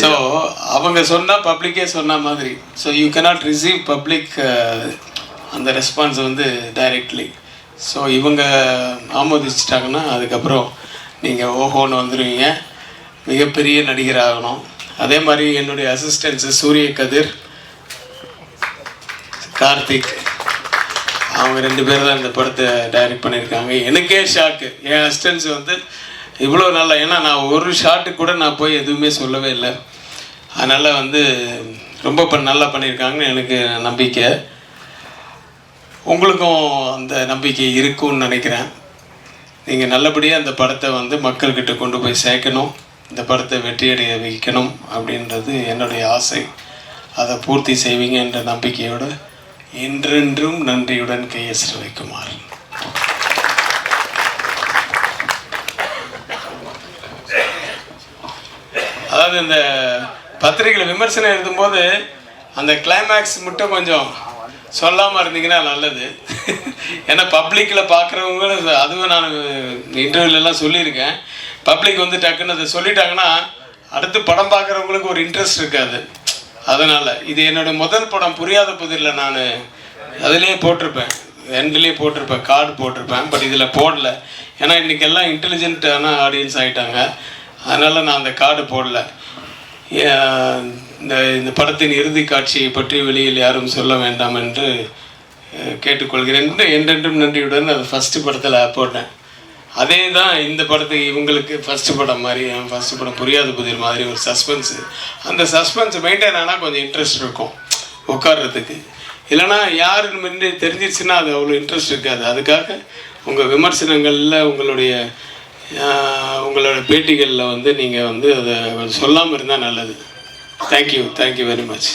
So அவங்க சொன்னால் பப்ளிக்கே சொன்ன மாதிரி. So you cannot receive public அந்த ரெஸ்பான்ஸ் வந்து டைரெக்ட்லி ஸோ இவங்க ஆமோதிச்சிட்டாங்கன்னா அதுக்கப்புறம் நீங்கள் ஓஹோன்னு வந்துடுவீங்க மிகப்பெரிய நடிகர் ஆகணும். அதே மாதிரி என்னுடைய அசிஸ்டன்ஸு சூரிய கதிர் கார்த்திக் அவங்க ரெண்டு பேர் தான் இந்த படத்தை டைரக்ட் பண்ணியிருக்காங்க. எனக்கே ஷாக்கு என் அசிஸ்டன்ஸ் வந்து இவ்வளோ நல்லா ஏன்னா நான் ஒரு ஷாட்டு கூட நான் போய் எதுவுமே சொல்லவே இல்லை. அதனால் வந்து ரொம்ப ப நல்லா பண்ணியிருக்காங்கன்னு எனக்கு நம்பிக்கை. உங்களுக்கும் அந்த நம்பிக்கை இருக்கும்னு நினைக்கிறேன். நீங்கள் நல்லபடியாக அந்த படத்தை வந்து மக்கள்கிட்ட கொண்டு போய் சேர்க்கணும். இந்த படத்தை வெற்றியடைய வைக்கணும் அப்படின்றது என்னுடைய ஆசை. அதை பூர்த்தி செய்வீங்க என்ற நம்பிக்கையோடு என்றென்றும் நன்றியுடன் கே எஸ் ரவிக்குமார். அதாவது இந்த பத்திரிகையில் விமர்சனம் எழுதும்போது அந்த கிளைமேக்ஸ் மட்டும் கொஞ்சம் சொல்லாமல் இருந்தீங்கன்னா நல்லது. ஏன்னா பப்ளிக்கில் பார்க்குறவங்க அதுவும் நான் இன்டர்வியூலலாம் சொல்லியிருக்கேன். பப்ளிக் வந்து டக்குன்னு அதை சொல்லிட்டாங்கன்னா அடுத்து படம் பார்க்குறவங்களுக்கு ஒரு இன்ட்ரெஸ்ட் இருக்காது. அதனால் இது என்னோட முதல் படம் புரியாத புதிரில் நான் அதுலேயே போட்டிருப்பேன். ரெண்டுலேயே போட்டிருப்பேன். கார்டு போட்டிருப்பேன். பட் இதில் போடல. ஏன்னா இன்றைக்கெல்லாம் இன்டெலிஜென்ட்டான ஆடியன்ஸ் ஆகிட்டாங்க அதனால் நான் அந்த கார்டு போடல. இந்த இந்த படத்தின் இறுதி காட்சியை பற்றி வெளியில் யாரும் சொல்ல வேண்டாம் என்று கேட்டுக்கொள்கிறேன். என்றென்றும் நன்றியுடன் அது ஃபஸ்ட்டு படத்தில் போட்டேன். அதே தான் இந்த படத்துக்கு இவங்களுக்கு ஃபஸ்ட்டு படம் மாதிரி என் ஃபஸ்ட்டு படம் புரியாத புதிர் மாதிரி ஒரு சஸ்பென்ஸு அந்த சஸ்பென்ஸ் மெயின்டைன் ஆனால் கொஞ்சம் இன்ட்ரெஸ்ட் இருக்கும் உட்கார்றதுக்கு. இல்லைன்னா யாருன்னு முன்னாடி தெரிஞ்சிருச்சுன்னா அது அவ்வளோ இன்ட்ரெஸ்ட் இருக்காது. அதுக்காக உங்கள் விமர்சனங்களில் உங்களுடைய உங்களோட பேட்டிகளில் வந்து நீங்கள் வந்து அதை சொல்லாமல் இருந்தால் நல்லது. Thank you thank you very much